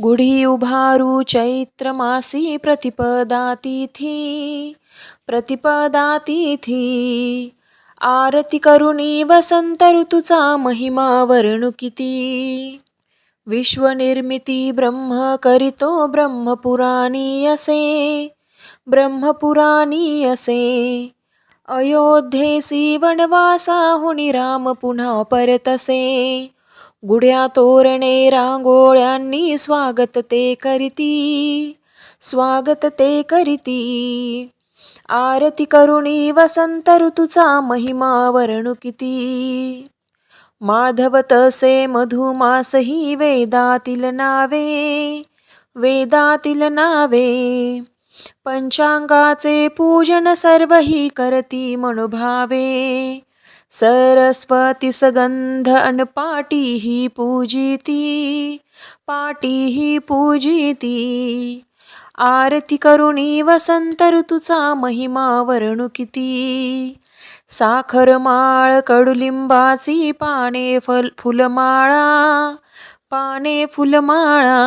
गुढी उभारू चैत्र मासी प्रतिपदातिथी। आरती करुणी वसंत ऋतूचा महिमा वर्णू किती विश्वनिर्मिती ब्रह्म करितो ब्रह्मपुराणी असे ब्रह्मपुराणी असे। अयोध्येसी वनवासाहुनी राम पुन्हा परतसे। गुड्या तोरणे रांगोळ्यांनी स्वागत ते करीती. स्वागत ते करीती. आरती करुणी वसंत ऋतूचा महिमा वर्णू किती माधव तसे मधुमासही वेदातील नावे वेदातील नावे. पंचांगाचे पूजन सर्वही करती मनोभावे. सरस्वती सगंध अन पाटीही पूजिती पाटीही पूजिती. आरती करुणी वसंत ऋतूचा महिमा वर्णू किती साखर माळ कडुलिंबाची पाने फल फुलमाळा पाने फुलमाळा.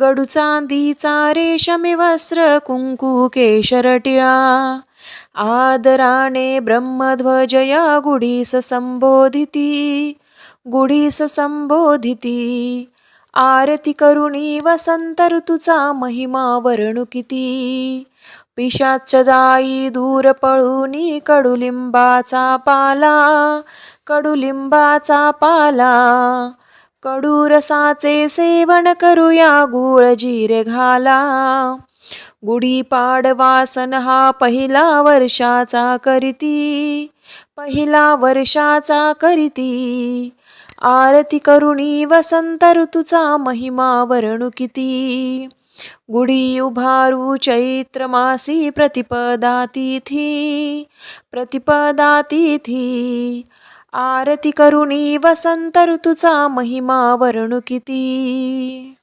गडू चांदीचा रेशमी वस्त्र कुंकू केशर टिळा. आदराने ब्रह्मध्वजया गुढीस संबोधिती गुढीस संबोधिती. आरती करुणी वसंत ऋतूचा महिमा वर्णू किती पिशाच जाई दूर पळूनी कडुलिंबाचा पाला कडुलिंबाचा पाला. कडूरसाचे सेवन करूया गुळ जिरे घाला. गुढी सण हा पहिला वर्षाचा करीती. पहिला वर्षाचा करीती. आरती करुणी वसंत ऋतूचा महिमा वर्णू किती. गुढी उभारू चैत्र मासी प्रतिपदातिथी प्रतिपदातिथी आरती करुणी वसंत ऋतूचा महिमा वर्णू किती.